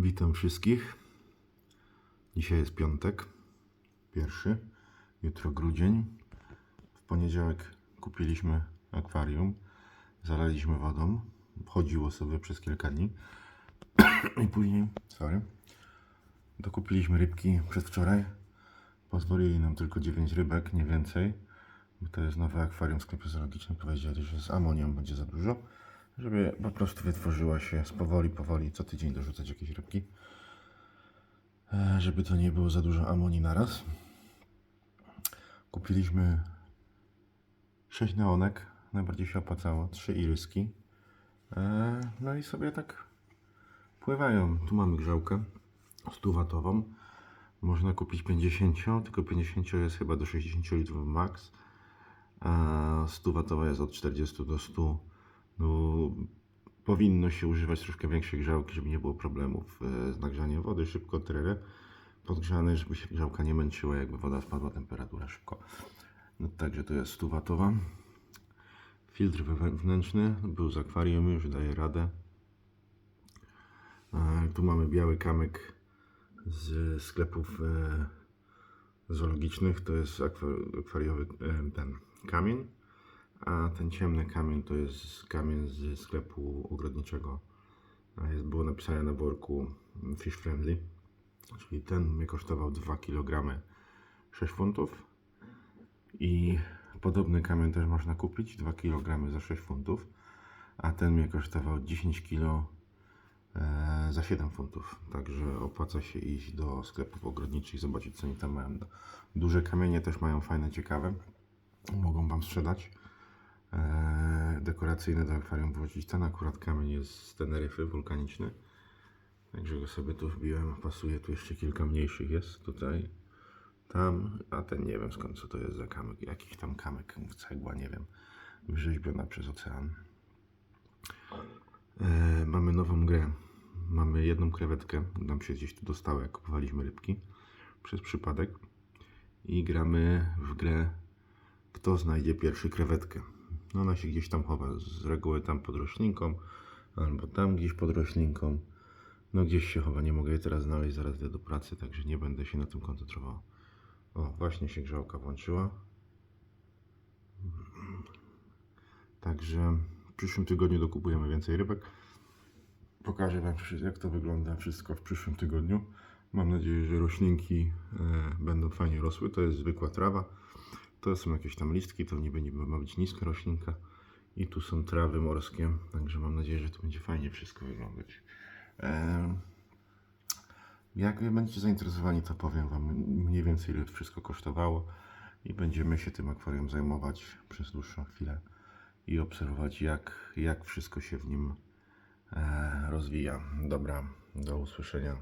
Witam wszystkich. Dzisiaj jest piątek, pierwszy, jutro grudzień. W poniedziałek kupiliśmy akwarium, zalaliśmy wodą, chodziło sobie przez kilka dni i później, sorry, dokupiliśmy rybki przedwczoraj. Pozwolili nam tylko 9 rybek, nie więcej. Bo to jest nowe akwarium w sklepie zoologicznym. Powiedzieli, że z amonią będzie za dużo. Żeby po prostu wytworzyła się z powoli, powoli, co tydzień dorzucać jakieś rybki. E, Żeby to nie było za dużo amonii naraz. Kupiliśmy 6 neonek. Najbardziej się opłacało. 3 iryski. E, No i sobie tak pływają. Tu mamy grzałkę 100-watową. Można kupić 50, tylko 50 jest chyba do 60 litrów max. A 100-watowa jest od 40 do 100. No, powinno się używać troszkę większej grzałki, żeby nie było problemów e, z nagrzaniem wody. Szybko trere podgrzane, żeby się grzałka nie męczyła, jakby woda spadła temperatura szybko. No także to jest 100-watowa. Filtr wewnętrzny był z akwarium, już daje radę. E, Tu mamy biały kamyk z sklepów e, zoologicznych. To jest akwa- akwariowy ten kamień. A ten ciemny kamień to jest kamień z sklepu ogrodniczego. Jest, było napisane na worku Fish Friendly. Czyli ten mnie kosztował 2 kg 6 funtów. I podobny kamień też można kupić 2 kg za 6 funtów. A ten mnie kosztował 10 kg e, za 7 funtów. Także opłaca się iść do sklepów ogrodniczych i zobaczyć co oni tam mają. Duże kamienie też mają fajne, ciekawe. Mogą Wam sprzedać dekoracyjne do akwarium włożyć. Ten akurat kamień jest z Teneryfy, wulkaniczny. Także go sobie tu wbiłem. Pasuje tu jeszcze kilka mniejszych jest tutaj. Tam, a ten nie wiem skąd co to jest za kamyk. Jakiś tam kamyk, cegła, nie wiem. Wyrzeźbiona przez ocean. E, mamy nową grę. Mamy jedną krewetkę. Nam się gdzieś tu dostało, jak kupowaliśmy rybki. Przez przypadek. I gramy w grę kto znajdzie pierwszy krewetkę. No ona się gdzieś tam chowa, z reguły tam pod roślinką, albo tam gdzieś pod roślinką. No gdzieś się chowa, nie mogę jej teraz znaleźć, zaraz idę do pracy, także nie będę się na tym koncentrował. O, właśnie się grzałka włączyła. Także w przyszłym tygodniu dokupujemy więcej rybek. Pokażę Wam, jak to wygląda wszystko w przyszłym tygodniu. Mam nadzieję, że roślinki e, będą fajnie rosły. To jest zwykła trawa. To są jakieś tam listki, to niby, niby ma być niska roślinka. I tu są trawy morskie, także mam nadzieję, że to będzie fajnie wszystko wyglądać. Jak będziecie zainteresowani, to powiem Wam mniej więcej ile to wszystko kosztowało i będziemy się tym akwarium zajmować przez dłuższą chwilę i obserwować jak, jak wszystko się w nim e, rozwija. Dobra, do usłyszenia.